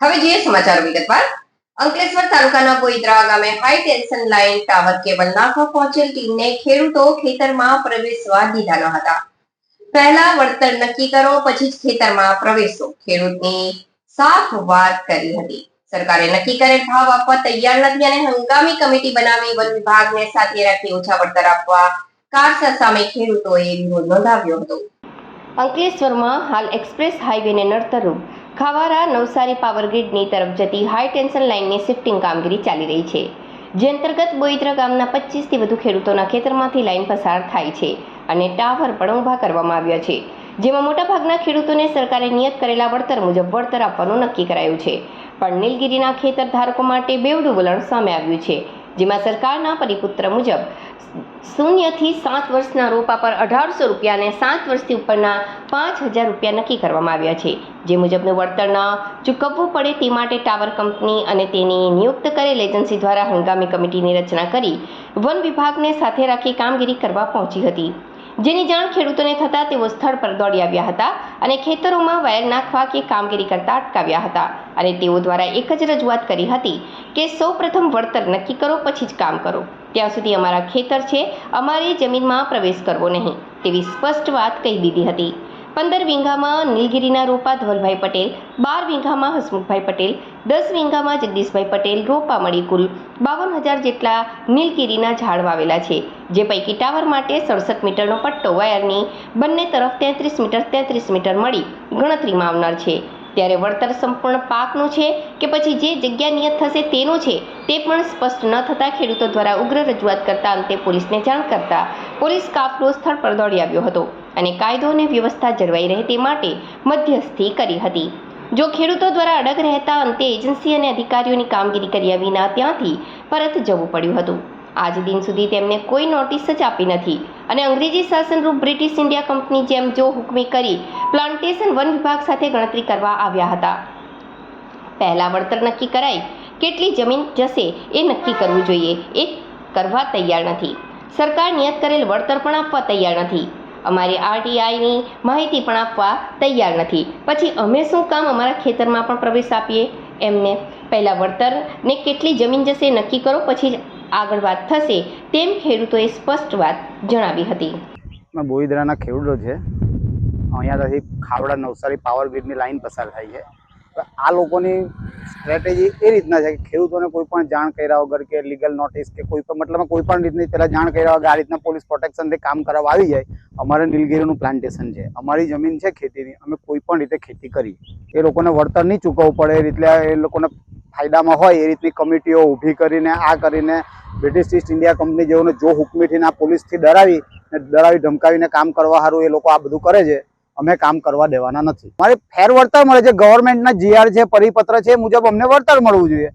હવે જોઈએ સમાચાર વિગતવાર. અંકલેશ્વર તાલુકાના બોઈદરા ગામે high tension line tower cable નાખવા પહોંચેલ ટીમને ખેડૂતો ખેતરમાં પ્રવેશવા દીધા ન હતા. પહેલા વળતર નક્કી કરો, પછી જ ખેતરમાં પ્રવેશો. ખેડૂતની સાફ વાત કરી હતી. સરકારે નક્કી કરેલ ભાવ આપવા તૈયાર નથી અને હંગામી કમિટી બનાવી વન વિભાગને સાથે રાખી ઓછા વળતર આપવા કારસા સામે ખેડૂતોએ વિરોધ નોંધાવ્યો હતો. અંકલેશ્વરમાં હાલ એક્સપ્રેસ હાઈવેને નડતરરૂપ ખાવારા નવસારી પાવર ગ્રીડની તરફ જતી હાઈ ટેન્શન લાઇનની શિફ્ટિંગ કામગીરી ચાલી રહી છે, જે અંતર્ગત બોઈદ્રા ગામના પચીસથી વધુ ખેડૂતોના ખેતરમાંથી લાઇન પસાર થાય છે અને ટાવર પણ ઊભા કરવામાં આવ્યા છે, જેમાં મોટાભાગના ખેડૂતોને સરકારે નિયત કરેલા વળતર મુજબ વળતર આપવાનું નક્કી કરાયું છે. પણ નીલગીરીના ખેતર ધારકો માટે બેવડું વલણ સામે આવ્યું છે, જેમાં સરકારના પરિપુત્ર મુજબ શૂન્યથી સાત વર્ષના રોપા પર અઢારસો રૂપિયા અને સાત વર્ષથી ઉપરના પાંચ હજાર રૂપિયા નક્કી કરવામાં આવ્યા છે. જે મુજબનું વળતર ન ચૂકવવું પડે તે માટે ટાવર કંપની અને તેની નિયુક્ત કરેલ એજન્સી દ્વારા હંગામી કમિટીની રચના કરી વન વિભાગને સાથે રાખી કામગીરી કરવા પહોંચી હતી. જેની જાણ ખેડૂતોને થતાં તેઓ સ્થળ પર દોડી આવ્યા હતા અને ખેતરોમાં વાયર નાખવા કે કામગીરી કરતા અટકાવ્યા હતા. અને તેઓ દ્વારા એક જ રજૂઆત કરી હતી કે સૌ પ્રથમ વળતર નક્કી કરો, પછી જ કામ કરો. ત્યાં સુધી અમારા ખેતર છે, અમારી જમીનમાં પ્રવેશ કરવો નહીં, તેવી સ્પષ્ટ વાત કહી દીધી હતી. પંદર વીંઘામાં નીલગિરીના રોપા ધવલભાઈ પટેલ, બાર વીંઘામાં હસમુખભાઈ પટેલ, દસ વીંઘામાં જગદીશભાઈ પટેલ રોપા મળી કુલ બાવન હજાર જેટલા નીલગિરીના ઝાડ વાવેલા છે, જે પૈકી ટાવર માટે સડસઠ મીટરનો પટ્ટો વાયરની બંને તરફ તેત્રીસ મીટર તેત્રીસ મીટર મળી ગણતરીમાં આવનાર છે. ત્યારે વળતર સંપૂર્ણ પાકનું છે કે પછી જે જગ્યા નિયત થશે તેનું છે તે પણ સ્પષ્ટ ન થતાં ખેડૂતો દ્વારા ઉગ્ર રજૂઆત કરતા અંતે પોલીસને જાણ કરતા પોલીસ કાફલો સ્થળ પર દોડી આવ્યો હતો. અને કાયદો અને વ્યવસ્થા જળવાઈ રહે તે માટે મધ્યસ્થી કરી હતી. જો ખેડૂતો દ્વારા અડગ રહેતા અંતે એજન્સી અને અધિકારીઓની કામગીરી કર્યા વિના ત્યાંથી પરત જવું પડ્યું હતું. આજ દિન સુધી તેમને કોઈ નોટિસ જ આપી નથી અને અંગ્રેજી શાસનરૂપ બ્રિટિશ ઇન્ડિયા કંપની જેમ જો હુકમી કરી પ્લાન્ટેશન વન વિભાગ સાથે ગણતરી કરવા આવ્યા હતા. પહેલાં વળતર નક્કી કરાય, કેટલી જમીન જશે એ નક્કી કરવું જોઈએ, એ કરવા તૈયાર નથી. સરકાર નિયત કરેલ વળતર પણ આપવા તૈયાર નથી. અમારી આરટીઆઈની માહિતી પણ આપવા તૈયાર નથી. પછી અમે શું કામ અમારા ખેતરમાં પણ પ્રવેશ આપીએ? એમને પહેલાં વળતરને કેટલી જમીન જશે નક્કી કરો, પછી આગળ વાત થશે, તેમ ખેડૂતોએ સ્પષ્ટ વાત જણાવી હતી. બોઈદરાના ખેડૂતો છે. અહીંયાથી ખાવડા નવસારી પાવર ગ્રીડની લાઈન પસાર થાય છે. આ લોકોની સ્ટ્રેટેજી એ રીતના છે કે ખેડૂતોને કોઈ પણ જાણ કર્યા વગર કે લીગલ નોટિસ કે કોઈ પણ મતલબ કોઈ પણ રીતની પહેલાં જાણ કર્યા વગર આ રીતના પોલીસ પ્રોટેક્શનથી કામ કરાવવા આવી જાય, અમારે નીલગીરીનું પ્લાન્ટેશન છે. અમારી જમીન છે ખેતીની, અમે કોઈ પણ રીતે ખેતી કરી એ લોકોને વળતર નહીં ચૂકવવું પડે, એ રીતે એ લોકોને ફાયદામાં હોય, એ રીતની કમિટીઓ ઊભી કરીને, આ કરીને બ્રિટિશ ઈસ્ટ ઇન્ડિયા કંપની જેઓને જો હુકમીથી આ પોલીસથી ડરાવી ડરાવી, ધમકાવીને કામ કરવા સારું એ લોકો આ બધું કરે છે અમે કામ કરવા દેવાના નથી. મારે ફેર વળતર મળે છે. ગવર્મેન્ટના જીઆર છે પરિપત્ર છે મુજબ અમને વળતર મળવું જોઈએ.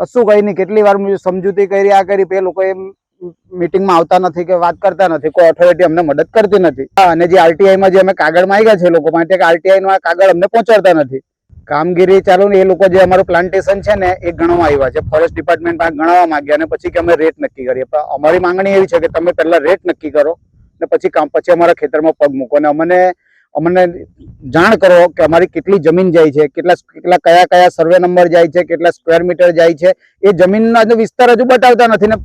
કશું કઈ નહીં. કેટલી વાર સમજૂતી કરી, આ કરી પે લોકો એમ મિટિંગમાં આવતા નથી કે વાત કરતા નથી. કોઈ ઓથોરિટી અમને મદદ કરતી નથી. અને જે આરટીઆઈમાં જે અમે કાગળ માંગ્યા છે લોકો માટે કે આરટીઆઈ નો આ કાગળ અમને પહોંચાડતા નથી. કામગીરી ચાલુ ને એ લોકો જે અમારું પ્લાન્ટેશન છે ને, એ ગણવા આવ્યા છે. ફોરેસ્ટ ડિપાર્ટમેન્ટ ગણવા માંગ્યા અને પછી કે અમે રેટ નક્કી કરીએ. પણ અમારી માંગણી એવી છે કે તમે પહેલા રેટ નક્કી કરો ને પછી કામ, પછી અમારા ખેતરમાં પગ મૂકો. અને અમને અમને જાણ કરો કે અમારી કેટલી જમીન જાય છે, કેટલા કેટલા કયા કયા સર્વે નંબર જાય છે, કેટલા સ્ક્વેર મીટર જાય છે, એ જમીનનો વિસ્તાર હજુ બતાવતા નથી ને